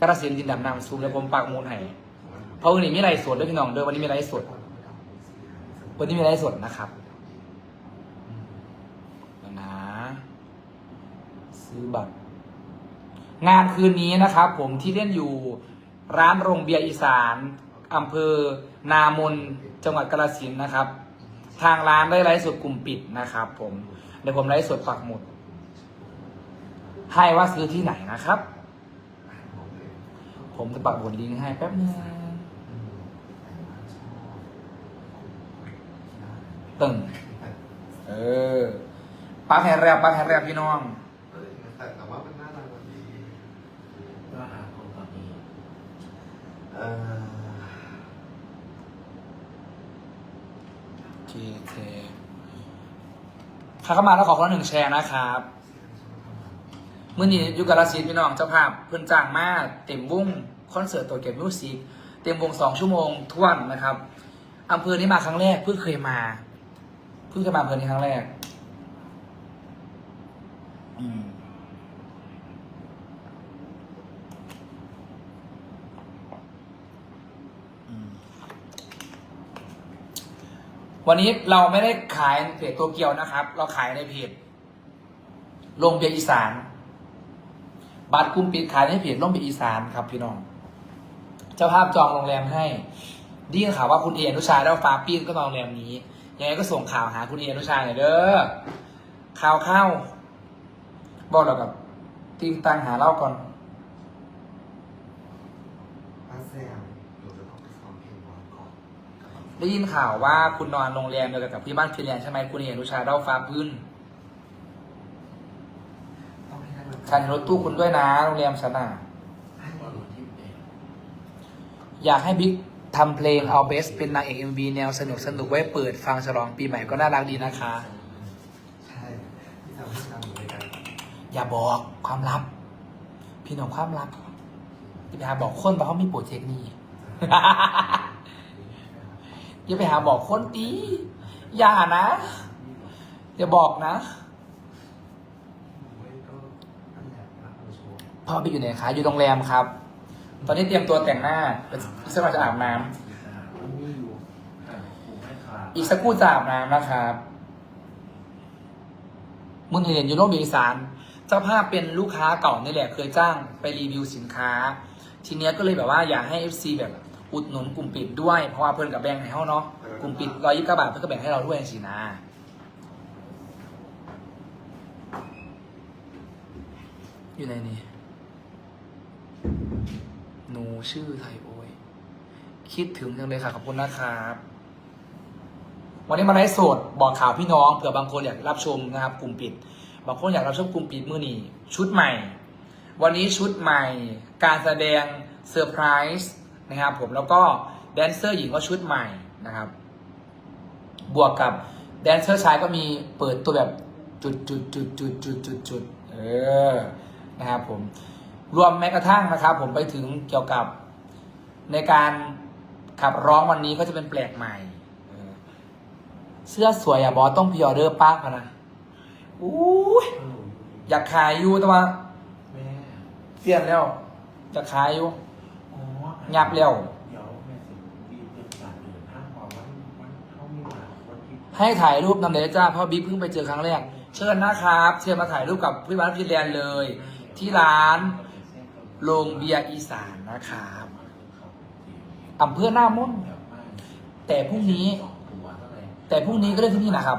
กระสินดินดำนำซูมแล้วผมปากมูลให้เพราะวันนี้มีไรสดด้วยพี่น้องด้วยวันนี้มีไรสด วันนี้มีไรสดนะครับเดี๋ยวนะ ซื้อบัตร งานคืนนี้นะครับ ผมที่เล่นอยู่ร้านโรงเบียร์อีสานอำเภอนามนจังหวัดกาฬสินนะครับ ทางร้านได้ไลฟ์สดกลุ่มปิดนะครับ ผมเดี๋ยวผมไลฟ์สดปักหมุดให้ว่าซื้อที่ไหนนะครับ ผมจะปักหมุดลิงก์ให้แป๊บนึงตึงเออปักแฮแรบปักแฮแรบพี่น้องแต่แต่ว่ามันน่ารักดีก็หาคนตอนนี้เออโอเคโอเคใครเข้ามาแล้วขอคนละหนึ่งแชร์นะครับ มื่อนี้อยุกาลสินธุ์พี่น้องเจ้าภาพเพื่อนจ้างมาเต็มวงคอนเสิร์ตตัวเก็บมิวสิกเต็มวงสองชั่วโมงท่วนนะครับอำเภอนี้มาครั้งแรกเพิ่งเคยมา เพิ่งเคยมาอำเภอนี้ครั้งแรกวันนี้เราไม่ได้ขายเพจโตเกียวนะครับ เราขายในเพจโรงเบียร์อีสาน บัตรกลุ่มปิดขายในเพจโรงเบียร์อีสานครับพี่น้อง เจ้าภาพจองโรงแรมให้ไดีข่าวว่าคุณเออนุชาแล้วฟ้าปีนก็นอนโรงแรมนี้ ยังไงก็ส่งข่าวหาคุณเออนุชาหน่อยเด้อ ข่าวเข้าบอกเรากับตีมตังหาเล่าก่อนป้าแซมหนูจะต้องไปซ้อมเพลงวอนก่อนได้ยินข่าวว่าคุณนอนโรงแรมเดียวกันกับพี่บ้านฟินแลนด์ใช่ไหมคุณเออนุชาเล่าฟ้าพื้น ต้องให้ได้มัน ฉันเห็นรถตู้คุณด้วยนะโรงแรมฉันน่ะให้วันที่เอ็ดอยากให้บิ๊กทำเพลงเอาเบสเป็นนางเอกเอ็มวีแนวสนุกสนุกไว้เปิดฟังฉลองปีใหม่ก็น่ารักดีนะคะ ใช่ที่ทำให้ทำอยู่ด้วยกันอย่าบอกความลับ พี่น้องความลับอย่าไปหาบอกคนว่าเขามีโปรเจกต์นี้อย่าไปหาบอกคนตีอย่านะ อย่าบอกนะ ไม่ก็นั่นแหละรักเราโชว์ พ่อบิ๊กอยู่ไหนคะอยู่โรงแรมครับ ตอนนี้เตรียมตัวแต่งหน้าอีกสักหน่อยจะอาบน้ำมันมีอยู่แต่กูไม่ขาดอีกสักครู่จะอาบน้ำนะครับมุนเห็นอยู่โรงเรียนอีสานเจ้าภาพเป็นลูกค้าเก่านี่แหละเคยจ้างไปรีวิวสินค้า ทีเนี้ยก็เลยแบบว่าอยากให้ FC แบบอุดหนุนกลุ่มปิดด้วย เพราะว่าเพิ่นกับแบงค์ให้เขาเนาะกลุ่มปิดร้อยยี่สิบบาทเพิ่นก็แบ่งให้เราด้วยสินะอยู่ในนี้หนู ชื่อไทยโอยคิดถึงจังเลยค่ะขอบคุณนะครับ วันนี้มาไลฟ์สดบอกข่าวพี่น้องเผื่อบางคนอยากรับชมนะครับกลุ่มปิด บางคนอยากรับชมกลุ่มปิดมือนี้ชุดใหม่ วันนี้ชุดใหม่ การแสดงเซอร์ไพรส์นะครับผมแล้วก็แดนเซอร์หญิงก็ชุดใหม่นะครับ บวกกับแดนเซอร์ชายก็มีเปิดตัวแบบจุดจุดจุดจุดจุดจุดจุดเออนะครับผม รวมแม้กระทั่งนะครับ ผมไปถึงเกี่ยวกับในการขับร้องวันนี้ก็จะเป็นแปลกใหม่ เสื้อสวยอะบอสต้องพิออเดอร์ป้าพะนะอู้ยอยากขายอยู่แต่ว่าแม่เสียนแล้วอยากขายอยู่อ๋อยับแล้วเดี๋ยวแม่สิบีเป็นการเดินทางความวันวันเขามีมาวันที่ให้ถ่ายรูปนำเดจ้าเพราะบิ๊กเพิ่งไปเจอครั้งแรก เชิญนะครับ เชิญมาถ่ายรูปกับพี่บ้านพี่แลนด์เลย ที่ร้าน โรงเบียร์อีสานนะครับอำเภอหน้ามุ่นแต่พรุ่งนี้ แต่พรุ่งนี้ก็เล่นที่นี่นะครับ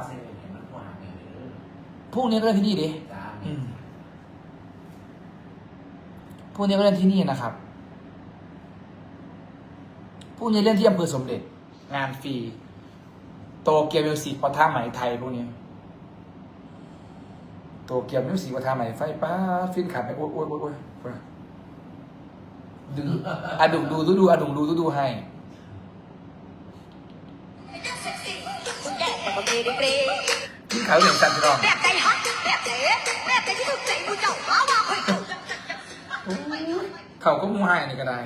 พรุ่งนี้ก็เล่นที่นี่ดิพรุ่งนี้ก็เล่นที่นี่นะครับพรุ่งนี้เล่นที่อำเภอสมเด็จ งานฟรีโตเกียวมิวสิกปะท่าไหมไทยพวกนี้โตเกียวมิวสิกปะท่าไหมไฟป้าฟินขับไปโอ้ยโอ้ยโอ้ยโอ้ยอย ดึงอะดุงดูดูดูอะดุงดูดูดูให้คุณแดดปกติดีกรีที่ขาวเหลืองจันร์พี่น้องแบบใจฮักแบบเจ๊แบบใจที่ถูกใจมูเจ้าว้าวว้าวเฮ้ยเขาก็มูให้นี่ก็ได้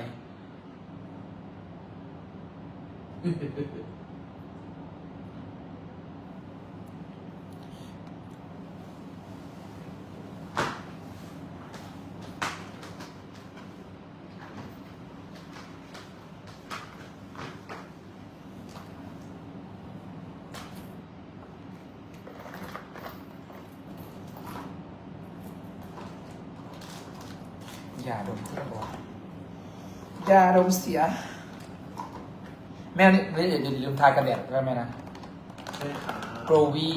ย่าดมเสียก่อนยาดมเสีย แม่นี่เดี๋ยวเดี๋ยวลืมทายกันแดดได้ไหมนะใช่ค่ะโกรวี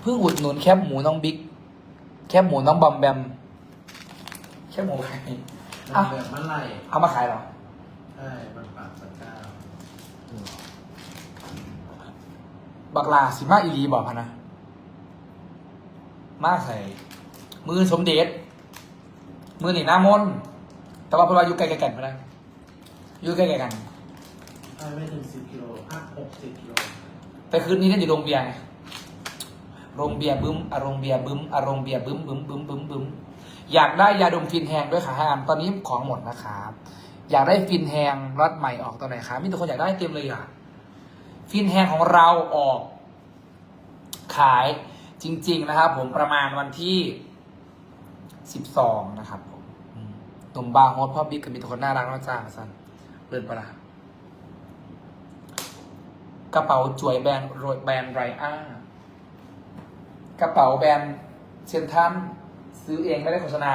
เพิ่งอุดหนุนแคบหมูน้องบิ๊ก แคบหมูน้องบอมแบม แคบหมูใครมันแบบเมื่อไหร่เอามาขายเหรอ ใช่มันปากสักเจ้าบักลาสิมาอีรีบอกพะนะ มาใส่ มือสมเด็จ มือหนีหน้ามนต์แต่ว่าเพราะว่าอยู่ใกล้ๆกันพะนะอยู่ใกล้ๆกันใช่ไม่ถึงสิบกิโลห้าหกสิบกิโลแต่คืนนี้นั่นอยู่โรงเบียร์ไงโรงเบียร์บึ้มอารมณ์เบียร์บึ้มอารมณ์เบียร์บึ้มบึ้มบึ้มบึ้มบึ้มอยากได้ยาดมฟินแฮงด้วยค่ะให้อันตอนนี้ของหมดนะครับอยากได้ฟินแฮงรถใหม่ออกตอนไหนคะมีแต่คนอยากได้เต็มเลยอะฟินแฮงของเราออก ขายจริง ๆ นะครับ ผมประมาณวันที่ สิบสองนะครับผมหนุ่มบาร์โฮสพ่อบิ๊กกับมีแต่คนน่ารักน่าจ้างสันเลื่อนปะละกระเป๋าจวยแบรนด์โรยแบรนด์ไรอากระเป๋าแบรนด์เชนทันซื้อเองไม่ได้โฆษณา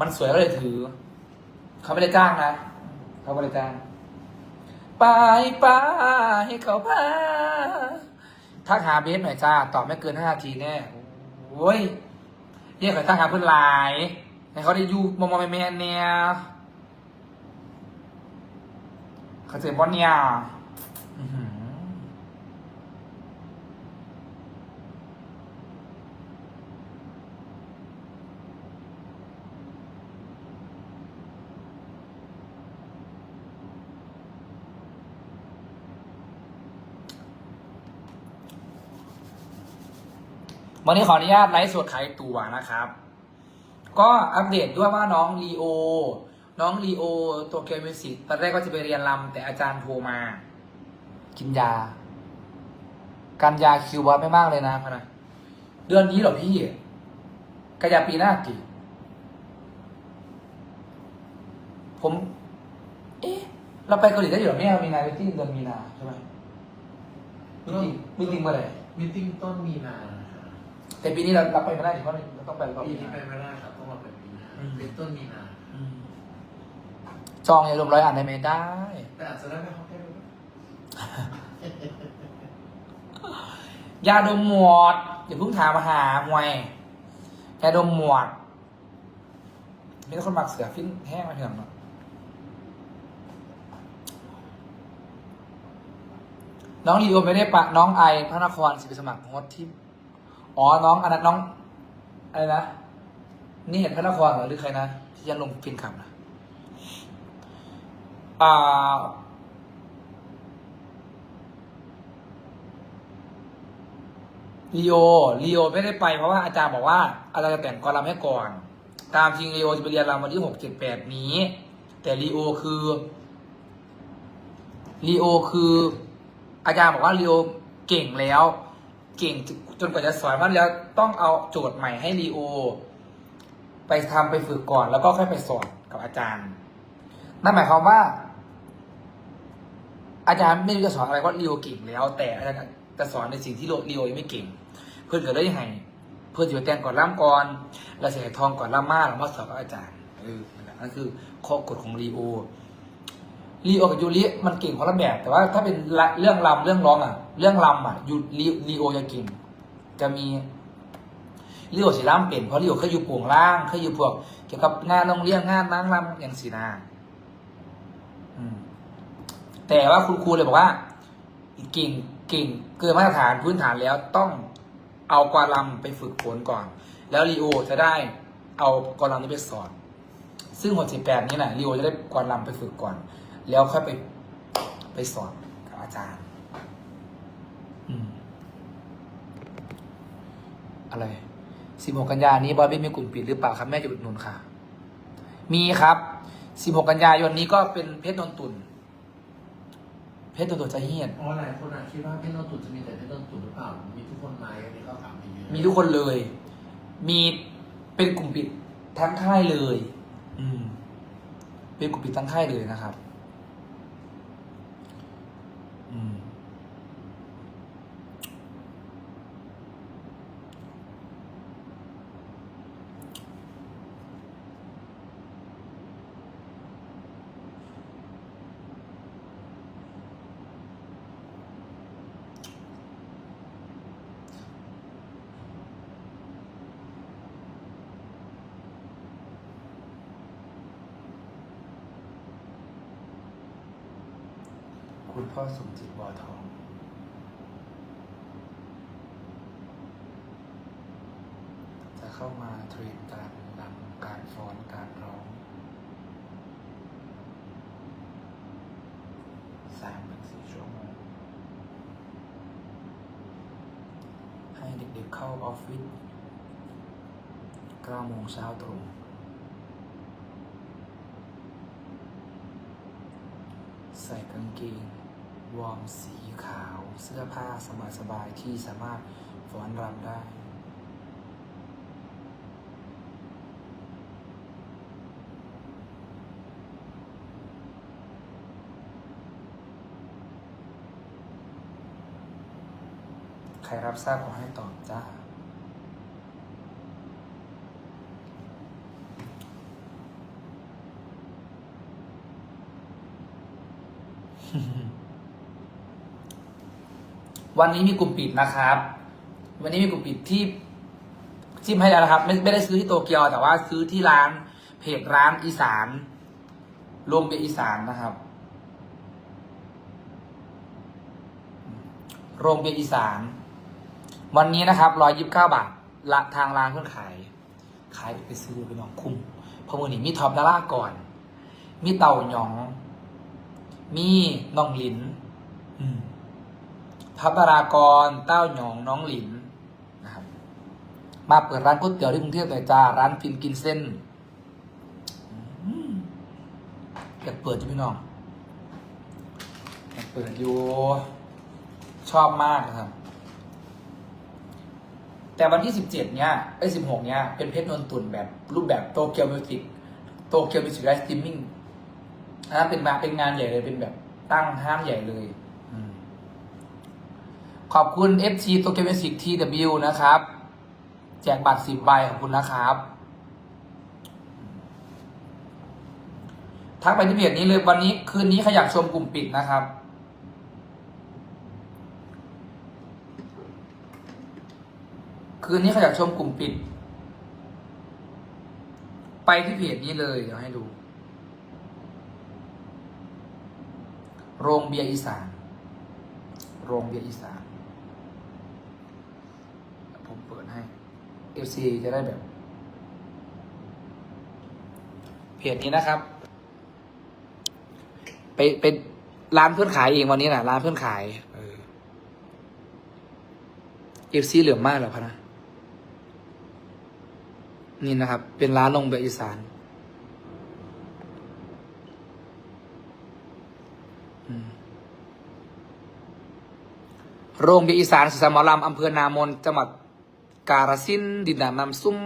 มันสวยก็เลยถือ เขาไม่ได้จ้างนะ เขาไม่ได้จ้าง ไปไปให้เขาพาทักหาเบสหน่อยจ้า ตอบไม่เกินห้านาทีแน่โอ้ย เนี่ยเขาตั้งหาเพื่อนหลายให้เขาได้อยู่มองมองแม่เนี่ยเขาเจ็บบอลเนี่ยอือหือ วันนี้ขออนุญาตไลฟ์สดขายตั๋วนะครับ ก็อัปเดตด้วยว่าน้องลีโอ น้องลีโอตัวเกียวมิวสิกตอนแรกก็จะไปเรียนรำแต่อาจารย์โทรมา กินยา การยาคิวบอสไม่มากเลยนะพนะเดือนนี้เหรอพี่กันยาปีหน้ากี่ผม เอ๊ะ เราไปเกาหลีได้อยู่หรอไม่เอามีนามิติ้งเดือนมีนาใช่ไหมมิติ้งมิติ้งเมื่อไหร่มิติ้งต้นมีนา แต่ปีนี้เราเราไปไม่ได้เพราะเราต้องไปรอบปีปีหนี้น้าไปไม่ได้ครับต้องรอเป็นปีหน้าอืมเป็นต้นมีนาอืมจองอย่ารวมร้อยอ่านได้ไหมได้ แต่อาจจะได้ไม่เข้าแก้วด้วยยาดมหมวดอย่าเพิ่งถามมาหามวยยาดมหมวดมีแต่คนหมักเสือฟิ้นแห้งมาเถื่อนเนาะน้องลีโอไม่ได้ปะน้องไอพระนครสิไปสมัครโฮสที่ อ๋อ น้องอันนั้นน้อง อะไรนะ นี่เห็นพระนครเหรอหรือใครนะ ที่ยังลงฟินขับนะอ่าลีโอลีโอไม่ได้ไปเพราะว่าอาจารย์บอกว่าอาจารย์จะแต่งกอลัมน์ให้ก่อน ตามจริงลีโอจะไปเรียนรำวันที่หกเจ็ดแปดนี้ แต่ลีโอคือลีโอคือ อาจารย์บอกว่าลีโอเก่งแล้ว เก่งจนกว่าจะสอนมันแล้วต้องเอาโจทย์ใหม่ให้ลีโอ ไปทำไปฝึกก่อน แล้วก็ค่อยไปสอนกับอาจารย์ นั่นหมายความว่า อาจารย์ไม่รู้จะสอนอะไรเพราะลีโอเก่งแล้ว แต่อาจารย์จะสอนในสิ่งที่ลีโอยังไม่เก่ง เพื่อนก็เลยให้เพื่อนจะไปแต่งก่อนล่ำก่อนแล้วเสียทองก่อนล่ำมาแล้วมาสอบกับอาจารย์เออนั่นคือข้อกฎของลีโอ ลีโอกับยูริมันเก่งคนละแบบ แต่ว่าถ้าเป็นเรื่องลำเรื่องร้องอะ เรื่องลำอะยูลีลีโอจะเก่ง จะมีลีโอสีล่ำเป็นเพราะลีโอเคยอยู่ปวงล่างเคยอยู่พวก เกี่ยวกับงานโรงเรียนงานนางลำอย่างสีนาแต่ว่าคุณครูเลยบอกว่าเก่งเก่งเกินมาตรฐานพื้นฐานแล้วต้องเอากวาลำไปฝึกฝนก่อน แล้วลีโอจะได้เอากวาลำนี้ไปสอน ซึ่งหกสิบแปดนี้แหละลีโอจะได้กวาลำไปฝึกก่อน แล้วค่อยไปไปสอนกับอาจารย์ อืม อะไรสิบหกกันยานี้บอยบี้มีกลุ่มปิดหรือเปล่าครับแม่จะอุดหนุนค่ะ มีครับสิบหกกันยายนนี้ก็เป็นเพชรนนตุนเพชรนนตุนจะเฮียน เพราะหลายคนอาจคิดว่าเพชรโนตุนจะมีแต่เพชรโนตุนหรือเปล่า มีทุกคนไหมอันนี้ก็ถามไปเยอะมีทุกคนเลย มีเป็นกลุ่มปิดทั้งค่ายเลย อืม เป็นกลุ่มปิดทั้งค่ายเลยนะครับ คุณพ่อสมจิตบัวทอง จะเข้ามาเทรนการรำการฟ้อนการร้อง สามถึงสี่ชั่วโมง ให้เด็กๆเข้าออฟฟิศ9โมงเช้าตรงใส่กางเกง วอร์มสีขาวเสื้อผ้าสบายๆที่สามารถฟ้อนรำได้ใครรับทราบขอให้ตอบจ้า วันนี้มีกลุ่มปิดนะครับ วันนี้มีกลุ่มปิดที่จิ้มให้แล้วนะครับ ไม่ไม่ได้ซื้อที่โตเกียวแต่ว่าซื้อที่ร้านเพจร้านอีสานรวมเป็นอีสานนะครับโรงเบียร์อีสาน วันนี้นะครับร้อยยิบเก้าบาทละทางร้านเพื่อนขาย ขายไปซื้อไปน้องคุ้มพราะมือนี้มีท็อปดาร่าก่อน มีเต่าหยอง มีน้องลิน อืม ท็อปดารากร เต้าหยองน้องหลินนะครับ มาเปิดร้านก๋วยเตี๋ยวที่กรุงเทพหน่อยจ้า ร้านฟินกินเส้นอยากเปิดจ้ะพี่น้องอยากเปิดอยู่ ชอบมากนะครับ แต่วันที่สิบเจ็ดเนี้ยไอ้สิบหกเนี้ย เป็นเพชรนนตุนแบบรูปแบบโตเกียวมิวสิกโตเกียวมิวสิกไลฟ์สตรีมมิ่งอันนั้นเป็นมาเป็นงานใหญ่เลยเป็นแบบตั้งห้างใหญ่เลย ขอบคุณ FC โตเกียวมิวสิก TW นะครับ แจกบัตรสิบใบขอบคุณนะครับ ทักไปที่เพจนี้เลยวันนี้คืนนี้ใครอยากชมกลุ่มปิดนะครับคืนนี้ใครอยากชมกลุ่มปิด ไปที่เพจนี้เลยเดี๋ยวให้ดู โรงเบียร์อีสาน โรงเบียร์อีสาน เปิดให้ FC จะได้แบบ เพจนี้นะครับ ไปเป็นร้านเพื่อนขายเองวันนี้นะร้านเพื่อนขาย เออ FC เหลือมมากเหรอพะนะ นี่นะครับ เป็นร้านลงแบบอีสานโรงเบียร์อีสานสุสามอลำอำเภอนามนจังหวัด กาฬสินดินแดนน้ำซุ่ม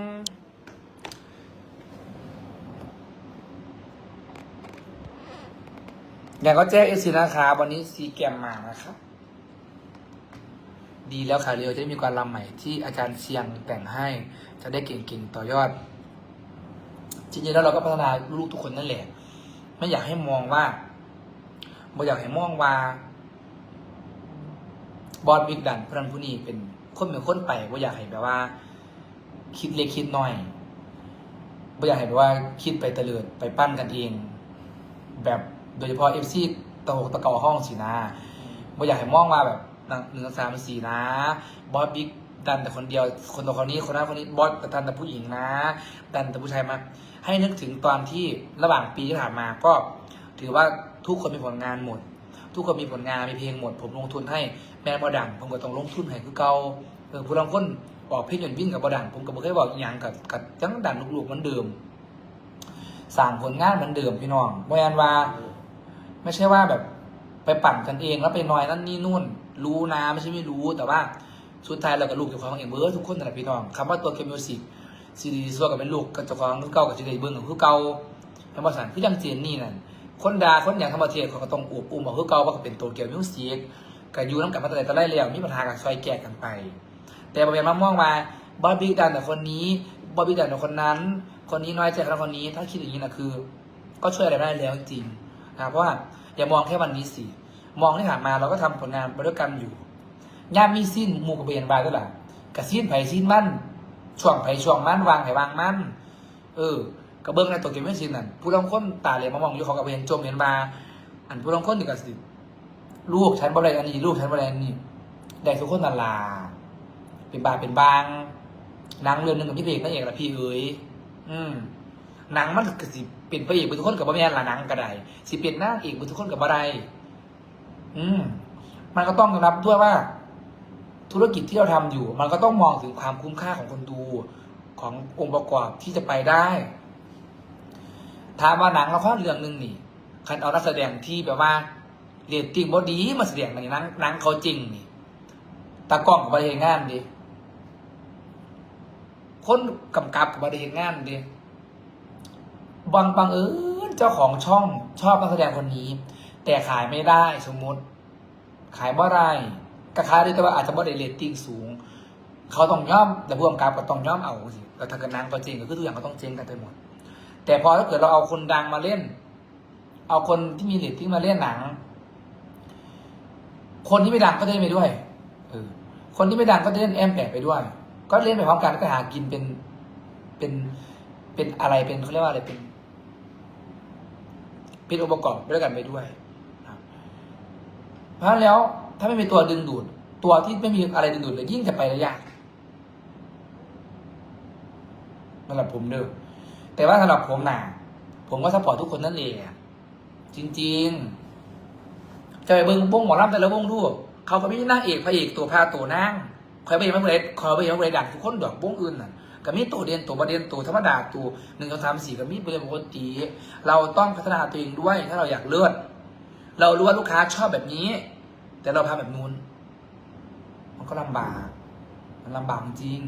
อย่างก็แจ้งเอซีนะครับวันนี้ซีแกมมานะครับ ดีแล้วค่ะเรียวจะได้มีการรำใหม่ที่อาจารย์เชียงแต่งให้จะได้เก่งๆต่อยอด จริงๆแล้วเราก็พัฒนาลูกทุกคนนั่นแหละ ไม่อยากให้มองว่าบ่อยากให้มองว่า บอสบิ๊กดันพรันผู้นี้เป็น คนเป็นคนไปบ่อยากให้แบบว่า คิดเล็กคิดน้อยบ่อยากให้แบบว่าคิดไปเตลิดไปปั้นกันเอง แบบโดยเฉพาะเอฟซีตะหกตะเกาห้องสีนาบ่อยากให้มองว่าแบบหนึ่งหนึ่งสามสี่นะ บอสบิ๊กดันแต่คนเดียว คนตัวคนนี้คนนั้นคนนี้บอสดันแต่ผู้หญิงนะ ดันแต่ผู้ชายมา ให้นึกถึงตอนที่ระหว่างปีที่ผ่านมาก็ถือว่าทุกคนมีผลงานหมด ทุกคนมีผลงานมีเพลงหมด ผมลงทุนให้ แม่บอดังผมก็ต้องลงทุนให้คือเก่าเออผู้ลางคนออกเพลงหย่อนวิ่งกับบอดังผมก็บ่เคยบอกอย่างกับกับจังดันลูกๆเหมันเดิมสร้างผลงานเหมือนเดิมพี่น้องบ่แม่นว่า ไม่ใช่ว่าแบบไปปั่นกันเองแล้วไปนอยนั่นนี่นู่น รู้นะไม่ใช่ไม่รู้แต่ว่าสุดท้ายเรากับลูกเจ้าของเองเบิร์ทุกคนนั่ละพี่น้องคำว่าตัวเคมิวสิกซีดีซัวกับเป็นลูกกับเจ้าของคือเก่ากับจีเดเบิ้งกับคือเก่าธรรมศาสตร์คือจังเจนนี่นั่นคนดาคนอย่างธรรมเทศเขาก็ต้องอุบอุ้มบอกคือเก่าว่าเป็นตัวเกียวมิวสิก กับยูน้ำกับพัฒนาตะไลแล้วมีปัญหากับซอยแก่กันไป แต่บริเวณมะม่วงมาบอบบี้ดันแต่คนนี้บอบบี้ดันแต่คนนั้น คนนี้น้อยใจกับคนนี้ ถ้าคิดอย่างนี้นะคือ ก็ช่วยอะไรได้แล้วจริงนะเพราะว่าอย่ามองแค่วันนี้สิมองที่ผ่านมาเราก็ทำผลงานไปด้วยกันอยู่ย่ามีสิ้นหมู่กับเบียนบายด้วยล่ะกับสิ้นไผ่สิ้นมั่นช่วงไผ่ช่วงมั่นวางไผ่วางมั่นเออกระเบื้องในตัวเกมไม่สิ้นนั่นผู้ลงคนตาเหลยมามองอยู่เขากับเบียนจมเบียนบาอันผู้ลงคนอยู่กับสิ ลูกฉันบ่ได้อันนี้ ลูกฉันบ่ได้อันนี้ได้ทุกคนนั่นล่ะเป็นบาเป็นบางนังเรื่องหนึ่งกับพี่เพกนั่นเองละพี่เอ๋ยอืมนังมันก็สิเป็นพระเอกเป็นทุกคนกับบ่แม่นละนังก็ได้สิเป็นนางเอกเป็นทุกคนกับบ่ได้อืมมันก็ต้องยอมรับด้วยว่า ธุรกิจที่เราทำอยู่ มันก็ต้องมองถึงความคุ้มค่าของคนดูขององค์ประกอบที่จะไปได้ถามว่าหนังละครเรื่องหนึ่งนี่คันเอานักแสดงที่แบบว่า เรียนติ้งบอดีมาแสดงในหนังหนังเขาจริงนี่ตากล้องกับบริเวณงานดิคนกำกับกับบริเวณงานดิบางบางเอิญเจ้าของช่องชอบนักแสดงคนนี้ แต่ขายไม่ได้สมมุติ ขายบ่ได้ก็ขายได้แต่ว่าอาจจะบ่ได้เรตติ้งสูง เขาต้องย่อมแต่พ่วงกับก็ต้องย่อมเอาสิแล้วถ้าเกิดนางก็จริงก็คือทุกอย่างก็ต้องเจ๊งกันไปหมด แต่พอถ้าเกิดเราเอาคนดังมาเล่น เอาคนที่มีเรตติ้งมาเล่นหนัง คนที่ไม่ดังก็ได้ไปด้วยเออคนที่ไม่ดังก็จะเล่นแอมแปะไปด้วย ก็เล่นไปพร้อมกันก็หากินเป็นเป็นเป็นอะไรเป็นเขาเรียกว่าอะไรเป็นเป็นองค์ประกอบด้วยกันไปด้วยเพราะฉะนั้นแล้วถ้าไม่มีตัวดึงดูด ตัวที่ไม่มีอะไรดึงดูดเลยยิ่งจะไปได้ยากสำหรับผมเด้อแต่ว่าสำหรับผมนะผมก็สปอร์ตทุกคนนั่นเองอะจริง ๆ จะไปเบิ้งวงหมอลำแต่ละวงดูเขาก็มีนางเอกพระเอกตัวพาตัวนั่งคอยไปเห็นมาเบรดคอยไปเห็นมาเบรดดังทุกคนดอกวงอื่นน่ะก็มีตัวเด่นตัวประเด็นตัวธรรมดาตัวหนึ่งสองสามสี่ก็มีประเด็นปกติเราต้องพัฒนาตัวเองด้วยถ้าเราอยากเลือดเรารู้ว่าลูกค้าชอบแบบนี้ แต่เราพาแบบนู้น มันก็ลำบาก มันลำบากจริง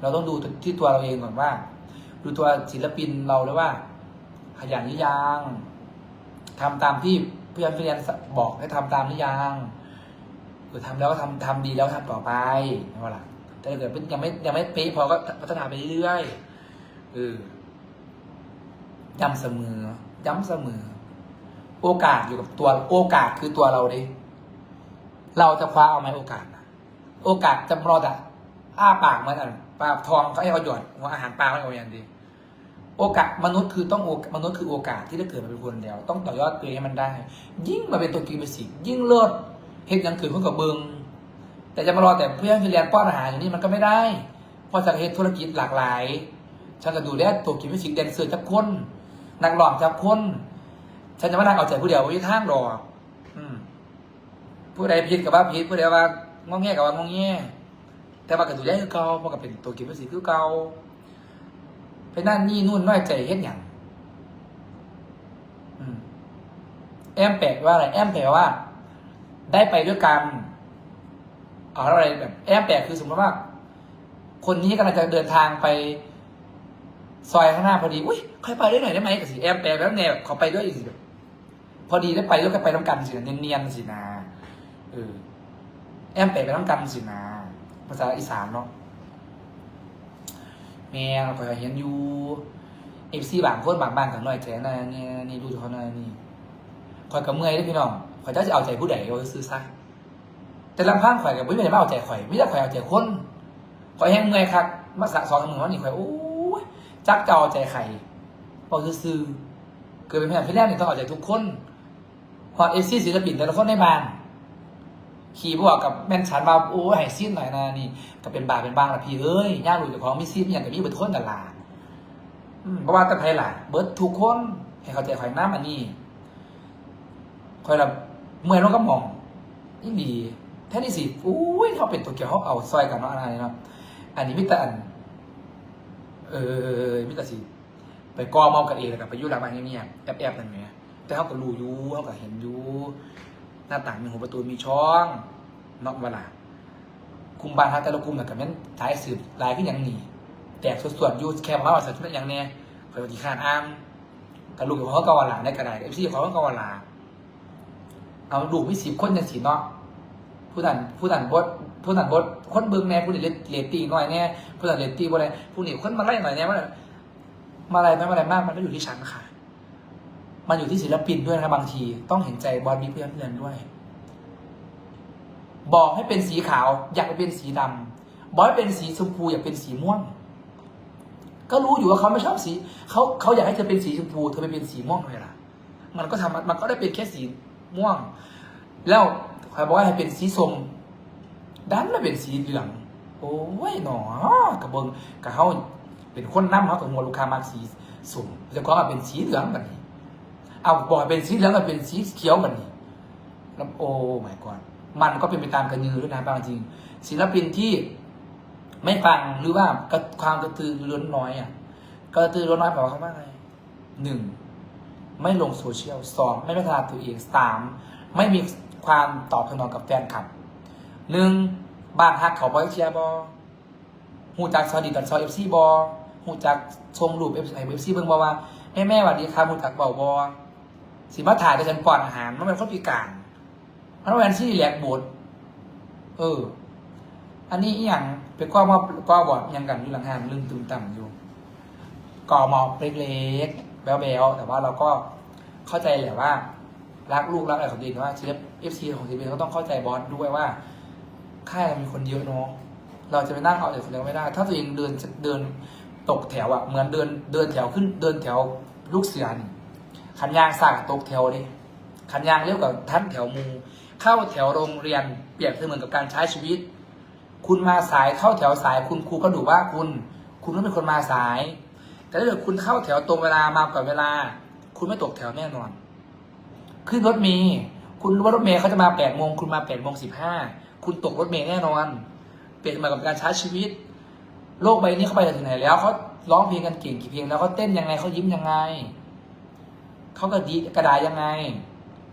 เราต้องดูที่ตัวเราเองก่อนว่า ดูตัวศิลปินเราแล้วว่า ขยันหรือยังทำตามที่ เพื่อนเพื่อนบอกให้ทำตามหรือยังหรือทำแล้วก็ทำทำดีแล้วทำต่อไปนะว่าล่ะแต่ถ้าเกิดเป็นยังไม่ยังไม่เป๊ะพอก็พัฒนาไปเรื่อยๆเออย้ำเสมอย้ำเสมอ โอกาสอยู่กับตัวโอกาสคือตัวเราดิเราจะคว้าเอาไหมโอกาสโอกาสจะรอดอะอ้าปากเหมือนอันปลาทองเขาให้เขาหยอดหัวอาหารปลาให้เอาอย่างดี โอกาสมนุษย์คือต้องโอกมนุษย์คือโอกาสที่ได้เกิดมาเป็นคนเดียวต้องต่อยอดตัวเองให้มันได้ ยิ่งมาเป็นตัวกีเป็นสิยิ่งเลิศเห็นยังเกิดขึ้นกับเบิงแต่จะมารอแต่เพื่อนที่เรียนป้อนอาหารอย่างนี้มันก็ไม่ได้ เพราะจะเห็นธุรกิจหลากหลายฉันก็ดูแลตัวกีเป็นสิแดนเซอร์จับคนนักร้องจับคนฉันจะมานั่งเอาใจผู้เดียวไม่ทางดอกผู้ใดผิดกับว่าผิดผู้ใดว่างอแงกับว่างอแงแต่ว่าก็ดูแลคือเก่าเพราะก็เป็นตัวกีเป็นสิคือเก่า ไปนั่นนี่นู่นน้อยใจเฮ็ดอย่างอืมแอมแปลว่าอะไรแอมแปลว่า ได้ไปด้วยกันเอาอะไรแบบแอมแปลคือสมมติว่า คนนี้กำลังจะเดินทางไป ซอยข้างหน้าพอดีอุ้ยใครไปได้หน่อยได้ไหมกับสิแอมแปลแล้วแนวเขาไปด้วยอีกสิแบบพอดีได้ไปแล้วก็ไปน้ำกันสิเนียนๆสินะเออแอมแปลไปน้ำกันสินะภาษาอีสานเนาะ แม่เราก็เห็นอยู่เอฟซีบางคนบางบ้านกันหน่อยใจนะเนี่ยนี่ดูเขาหน่อยนี่คอยกับเมื่อยได้พี่น้องคอยจะเอาใจผู้ใดก็ซื้อซะแต่ลำพังข่อยกับไม่ได้มาเอาใจข่อยไม่ได้ข่อยเอาใจคนข่อยแห้งเมื่อยคักมาสะสอนมือว่านี่ข่อยโอ้ยจักจะเอาใจใครพอซื้อเกิดเป็นแพทย์พี่แรกนี่ต้องเอาใจทุกคนพอเอฟซีศิลปินแต่ละคนในบ้าน ขี่บวกกับแม่นฉันมาโอ้ยให้ซีดหน่อยนะนี่ ก็เป็นบาเป็นบางละพี่เอ้ยย่าหลุดจากของมีซีดมีอย่างกับมีเบิดคนกันลาเพราะว่าแต่ไพล่ะเบิดทุกคนให้เขาใจข่อยน้ำอันนี้ข่อยละเมื่อยลงก็มองนี่ดีแท้นี่สิอุ้ยเขาเป็นตัวเกี่ยวเขาเอาซอยกันเนาะอะไรเนาะอันนี้มิตรอัน เออมิตรสิไปกอเมากันเองแล้วกับไปยุ่หลังบ้านเงี้ยบแอบๆนั่นไงแต่เขาก็รู้อยู่เขาก็เห็นอยู่ หน้าต่างมีหัวประตูมีช่องนอกเวลาคุมบานทักแต่ละคุมแต่กับแม่นสายสืบลายขึ้นอย่างนี้แตกส่วนๆยู่แค่มาว่าสัตว์อย่างเนี้ยคอยปฏิฆานอ้ามกับลูกของเขากาวาลาในกระดาษเอฟซีของเขากาวาลาเอาลูกมีสิบคนยังสีเนาะผู้นั้นผู้นั้นบดผู้นั้นบดคนเบิ้งแน่ผู้นี้เลตตีน้อยแน่ผู้นั้นเลตตีบ่ได้ผู้นี้คนมาไล่หน่อยแน่ว่ามาอะไรไม่มาอะไรมากมันก็อยู่ที่ฉันค่ะ มันอยู่ที่ศิลปินด้วยนะบางที ต้องเห็นใจบอลมีเพื่อนเพื่อนด้วย บอกให้เป็นสีขาว อยากไปเป็นสีดำบอกให้เป็นสีชมพูอยากเป็นสีม่วง ก็รู้อยู่ว่าเขาไม่ชอบสีเขาเขาอยากให้เธอเป็นสีชมพู เธอไปเป็นสีม่วงเลยล่ะ มันก็ทำมันก็ได้เป็นแค่สีม่วง แล้วใครบอกว่าให้เป็นสีส้มดันมาเป็นสีเหลืองโอ้ยหนอกระเบิงกระเขาเป็นคนนำเขากับมัวลูกค้ามากสีส้มจะก็มาเป็นสีเหลืองแบบนี้ เอาบ่อกให้เป็นสีเหลืองกับเป็นสีเขียวแบบนี้แล้วโอ้ไม่ก่อนมันก็เป็นไปตามกระยือด้วยนะบางจริง ศิลปินที่ไม่ฟังหรือว่าความกระตือรือร้นน้อยอะกระตือรือร้นน้อยแปลว่าคำว่าอะไรหนึ่งไม่ลงโซเชียลสองไม่พัฒนาตัวเองสามไม่มีความตอบสนองกับแฟนคลับหนึ่งบ้านฮักเขาบอยเชียบอหูจากสวัสดีกับซอเอฟซีบอหูจากชมรูปเอฟเอฟซีเบิ่งบอว่าแม่แม่วัสดีครับหูจากเบาบอ สิมาถ่ายกับฉันก่อนอาหารมันเป็นคนพิการมันเป็นที่แหลกบดเออ อันนี้อย่างเป็นก้อมาก้อบอดยังกันอยู่หลังหานลืมตุ่มต่ำอยู่ก่อหมอบเล็กๆแบ๊วๆแต่ว่าเราก็เข้าใจแหละว่ารักลูกรักอะไรของตัวเองว่าเชฟเอฟซีของทีมก็ต้องเข้าใจบอสด้วยว่าค่ายเรามีคนเยอะเนาะเราจะไปนั่งเอาแต่คนเดียวไม่ได้ ถ้าตัวเองเดินเดินตกแถวอะเหมือนเดินเดินแถวขึ้นเดินแถวลูกเสือนี่ ขันยางสากตกแถวดิขันยางเรียกกับท่านแถวมูเข้าแถวโรงเรียนเปรียบเสมือนกับการใช้ชีวิต คุณมาสายเข้าแถวสายคุณครูก็ดูว่าคุณ คุณต้องเป็นคนมาสาย แต่ถ้าเกิดคุณเข้าแถวตรงเวลามาก่อนเวลา คุณไม่ตกแถวแน่นอน ขึ้นรถเมย์คุณรู้ว่ารถเมย์เขาจะมาแปดโมงคุณมาแปดโมงสิบห้าคุณตกรถเมย์แน่นอน เปลี่ยนมากับการใช้ชีวิต โลกใบนี้เขาไปถึงไหนแล้วเขาร้องเพลงกันเก่งกี่เพลงแล้วเขาเต้นยังไงเขายิ้มยังไง เขากระดีกระดาษยังไง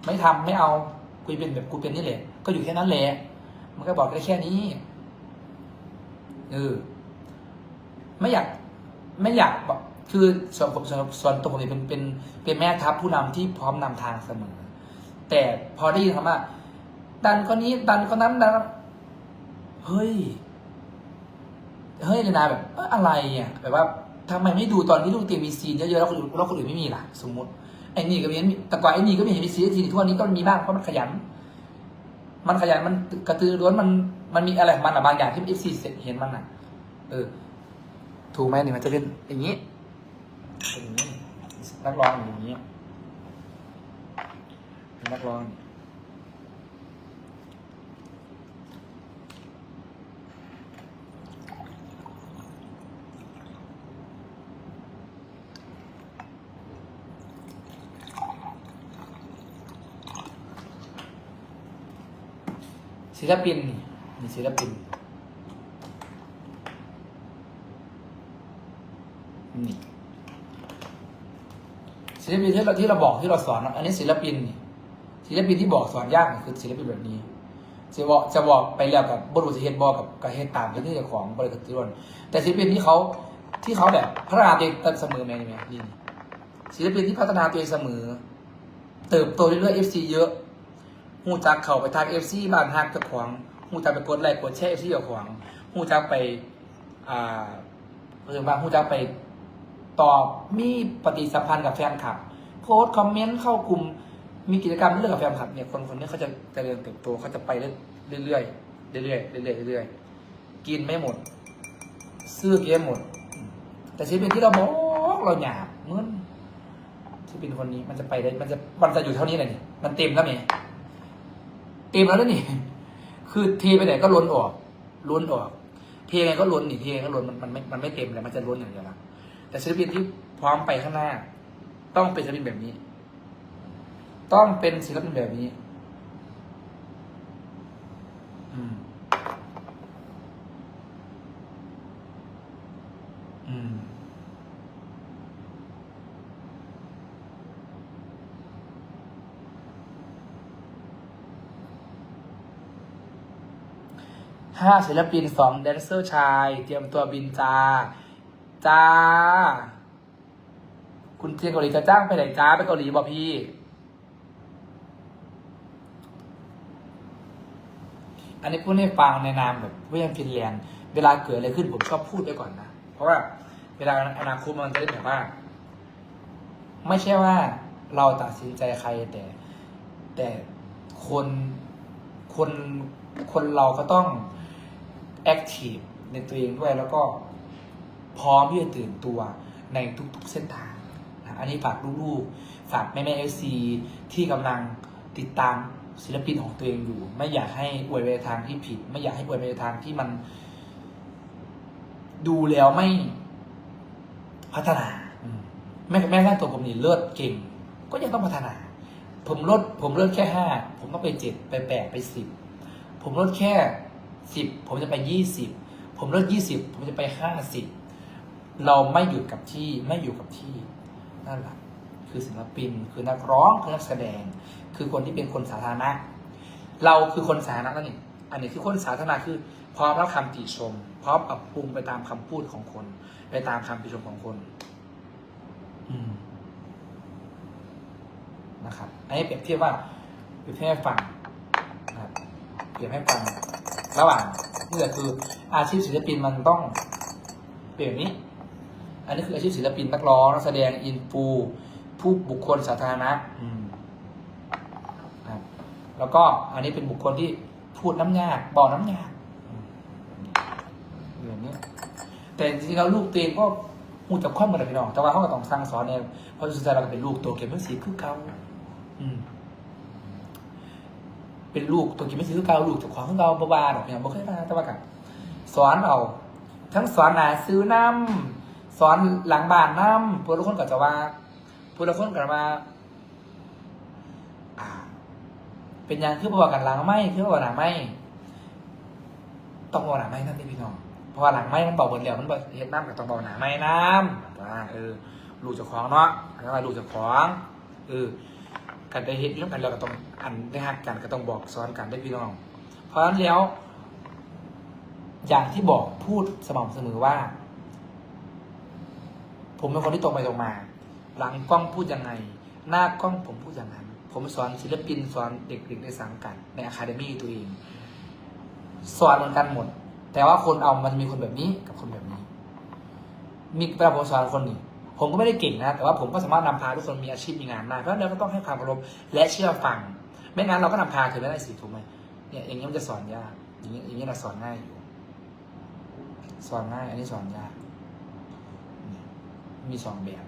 ไม่ทำไม่เอากูเป็นแบบกูเป็นนี่แหละก็อยู่แค่นั้นแหละมันก็บอกได้แค่นี้เออไม่อยาก ไม่อยากบอกคือส่วนผมส่วนส่วนตัวผมเนี่ยเป็นเป็นเป็นแม่ทัพผู้นำที่พร้อมนำทางเสมอ แต่พอได้ยินคำว่า ดันคนนี้ดันคนนั้นดันเฮ้ย เฮ้ยเลยนะแบบเอออะไรอะแบบว่าทำไมไม่ดูตอนที่ลูกเตรียมมีซีนเยอะๆแล้วคนอื่นแล้วคนอื่นไม่มีล่ะ สมมติ ไอ้นี่ก็มีแต่ก่อนไอ้นี่ก็ไม่เห็นมีสีทีทุกวันนี้ก็มีบ้างเพราะมันขยัน มันขยันมันกระตือร้อนมันมันมีอะไรของมันอะบางอย่างที่เอฟซีเห็นมันอะเออ ถูกไหมนี่มันจะเป็นอย่างนี้นอย่างนี้นักร้องอย่างนี้นนักร้อง ลปินนี่นี่ศิลปิน นี่ศิลปินที่เราที่เราบอกที่เราสอน อันนี้ศิลปินนี่ศิลปินที่บอกสอนยากนี่คือศิลปินแบบนี้จะบอกจะบอกไปแล้วกับบรุษเฮดบอกกับกับเฮดตามที่เจ้าของบริษัทที่รนแต่ศิลปินที่เขาที่เขาแบบพัฒนาตัวเองเสมอไหมนี่นี่ศิลปินที่พัฒนาตัวเองเสมอ เติบโตเรื่อยๆเอฟซีเยอะ หูจักเข้าไปทางเอฟซีบ้านฮักเจ้าของหูจักไปกดไลค์กดแชร์เอฟซีเจ้าของหูจักไปอ่าเออบางหูจักไปตอบมีปฏิสัมพันธ์กับแฟนคลับโพสคอมเมนต์เข้ากลุ่มมีกิจกรรมเรื่องกับแฟนคลับเนี่ยคนคนนี้เขาจะเจริญเติบโตเขาจะไปเรื่อยๆเรื่อยเรื่อยเรื่อยกินไม่หมด ซื้อเกมหมด แต่ชีวิตที่เราบอกเราหยาบเหมือนที่เป็นคนนี้มันจะไปได้มันจะมันจะอยู่เท่านี้เลยนี่มันเต็มแล้วเนี่ย เต็มแล้วนะนี่คือเทไปไหนก็ล้นออกล้นออก เทไงก็ล้นนี่เทไงก็ล้นมันมันไม่มันไม่เต็มเลยมันจะล้นอย่างเดียวละแต่ศิลปินที่พร้อมไปข้างหน้า ต้องเป็นศิลปินแบบนี้ ต้องเป็นศิลปินแบบนี้้าศิลปินสองแดนเซอร์ชาย เตรียมตัวบินจ้า จ้า คุณเจียเกาหลีจะจ้างไปไหนจ้า ไปเกาหลีบอกพี่ อันนี้พูดให้ฟังในนามแบบผู้ยังฟินแลนด์เวลาเกิดอะไรขึ้นผมชอบพูดไปก่อนนะ เพราะว่าเวลาอนาคตมันจะได้แบบว่า ไม่ใช่ว่าเราตัดสินใจใครแต่ แต่คนคนคนเราก็ต้อง แอคทีฟในตัวเองด้วยแล้วก็พร้อมที่จะตื่นตัวในทุกๆเส้นทางนะอันนี้ฝากลูกๆ ฝากแม่แม่เอฟซีที่กำลังติดตามศิลปินของตัวเองอยู่ ไม่อยากให้อวยไปทางที่ผิด ไม่อยากให้อวยไปทางที่มัน ดูแล้วไม่พัฒนาแม้แม้กระทั่งตัวผมนี่เลิศเก่ง ก็ยังต้องพัฒนา ผมลดผมลดแค่ห้าผมต้องไปเจ็ดไปแปดไปสิบผมลดแค่ สิบผมจะไปยี่สิบผมลดยี่สิบผมจะไปห้าสิบเราไม่หยุดกับที่ไม่อยู่กับที่นั่นแหละคือศิลปิน คือนักร้องคือนักแสดง คือคนที่เป็นคนสาธารณะ เราคือคนสาธารณะนั่นเองอันนี้คือคนสาธารณะคือพร้อมรับคำติชมพร้อมปรับปรุงไปตามคำพูดของคน ไปตามคำติชมของคนอืมนะครับ อันนี้เปรียบเทียบว่าเปรียบเทียบให้ฟังนะครับเปรียบให้ฟัง ระหว่างนี่แหละคืออาชีพศิลปินมันต้องเปลี่ยนแบบนี้ อันนี้คืออาชีพศิลปินนักร้องนักแสดงอินฟูผู้บุคคลสาธารณะอืมครับแล้วก็อันนี้เป็นบุคคลที่พูดน้ำยากบอกน้ำยากอืมแบบนี้แต่จริงๆแล้วลูกตัวเองก็มูจับข้อมือเลยพี่น้องแต่ว่าเขาก็ต้องสร้างสอนเนี่ยเพราะสุดท้ายเราก็เป็นลูกตัวเก็บเมื่อสีคือเก่าอืม เป็นลูกตัวกินไม่ซื้อเกาลูกจากของของเราบาๆหรอกพี่น้องบ่เคยมาแต่ว่ากันสอนเอา ทั้งสอนหนาซื้อน้ำสอนหลังบ้านน้ำพวกทุกคนก็จะว่าพวกทุกคนก็ว่าอ่าเป็นอยังคือบอกกันหลังไม่คือบอกหนาไม่ต้องบอกหนาไม่นั่นเองพี่น้องเพราะว่าหลังไม้มันเบาเบิดแล้วมันเบาเฮ็ดน้ำกับต้องเบาหนาไม้น้ำว่าเออลูกจะคล้าของเนาะแล้วลูกจะคล้าของเออ กันได้เฮ็ดเรื่องกันเราก็ต้องอันได้หักกันก็ต้องบอกสอนกันได้พี่น้อง เพราะฉะนั้นแล้ว อย่างที่บอกพูดสม่ำเสมอว่า ผมเป็นคนที่ตรงไปตรงมา หลังกล้องพูดยังไง หน้ากล้องผมพูดอย่างนั้น ผมสอนศิลปินสอนเด็กๆในสังกัดในอะคาเดมี่ตัวเอง สอนเหมือนกันหมด แต่ว่าคนเอามันจะมีคนแบบนี้กับคนแบบนี้ มีเวลาผมสอนคนนี้ ผมก็ไม่ได้เก่งนะแต่ว่าผมก็สามารถนำพาทุกคนมีอาชีพมีงานได้เพราะฉะนั้นเราก็ต้องให้ความเคารพและเชื่อฟัง ไม่งั้นเราก็นำพาเธอไม่ได้สิถูกไหมเนี่ยอย่างนี้มันจะสอนยากอย่างนี้อย่างนี้เราสอนง่ายอยู่ สอนง่าย อันนี้สอนยากมีสองแบบ